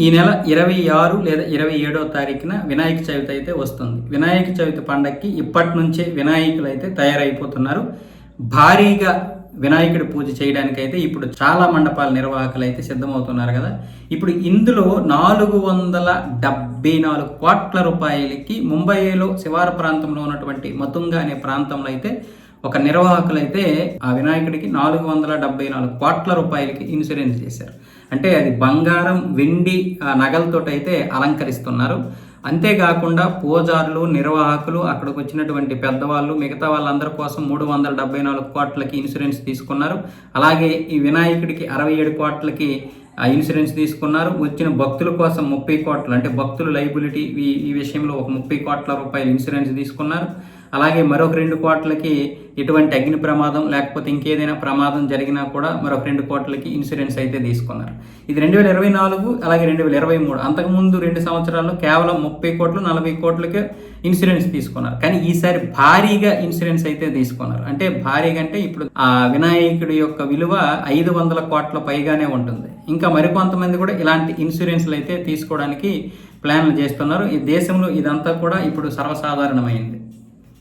ఈ నెల ఇరవై ఆరు లేదా ఇరవై ఏడో తారీఖున వినాయక చవితి అయితే వస్తుంది. వినాయక చవితి పండక్కి ఇప్పటి నుంచే వినాయకులు అయితే తయారైపోతున్నారు. భారీగా వినాయకుడి పూజ చేయడానికైతే ఇప్పుడు చాలా మండపాల నిర్వాహకులు అయితే సిద్ధమవుతున్నారు కదా. ఇప్పుడు ఇందులో నాలుగు వందల డెబ్బై నాలుగు కోట్ల రూపాయలకి ముంబైలో శివార ప్రాంతంలో ఉన్నటువంటి మతుంగా అనే ప్రాంతంలో అయితే ఒక నిర్వాహకులైతే ఆ వినాయకుడికి నాలుగు వందల డెబ్బై నాలుగు కోట్ల రూపాయలకి ఇన్సూరెన్స్ చేశారు. అంటే అది బంగారం వెండి ఆ నగలతోటి అయితే అలంకరిస్తున్నారు. అంతేకాకుండా పూజారులు నిర్వాహకులు అక్కడికి వచ్చినటువంటి పెద్దవాళ్ళు మిగతా వాళ్ళందరి కోసం మూడు వందల డెబ్బై నాలుగు కోట్లకి ఇన్సూరెన్స్ తీసుకున్నారు. అలాగే ఈ వినాయకుడికి అరవై ఏడు కోట్లకి ఆ ఇన్సూరెన్స్ తీసుకున్నారు. వచ్చిన భక్తుల కోసం ముప్పై కోట్లు అంటే భక్తుల లైబిలిటీ ఈ ఈ విషయంలో ఒక ముప్పై కోట్ల రూపాయలు ఇన్సూరెన్స్ తీసుకున్నారు. అలాగే మరొక రెండు కోట్లకి ఎటువంటి అగ్ని ప్రమాదం లేకపోతే ఇంకేదైనా ప్రమాదం జరిగినా కూడా మరొక రెండు కోట్లకి ఇన్సూరెన్స్ అయితే తీసుకున్నారు. ఇది రెండు వేల ఇరవై నాలుగు అలాగే రెండు వేల ఇరవై మూడు. అంతకుముందు రెండు సంవత్సరాల్లో కేవలం ముప్పై కోట్లు నలభై కోట్లకి ఇన్సూరెన్స్ తీసుకున్నారు. కానీ ఈసారి భారీగా ఇన్సూరెన్స్ అయితే తీసుకున్నారు. అంటే భారీగా అంటే ఇప్పుడు ఆ వినాయకుడి యొక్క విలువ ఐదు వందల కోట్ల పైగానే ఉంటుంది. ఇంకా మరికొంతమంది కూడా ఇలాంటి ఇన్సూరెన్స్లు అయితే తీసుకోవడానికి ప్లాన్లు చేస్తున్నారు. ఈ దేశంలో ఇదంతా కూడా ఇప్పుడు సర్వసాధారణమైంది.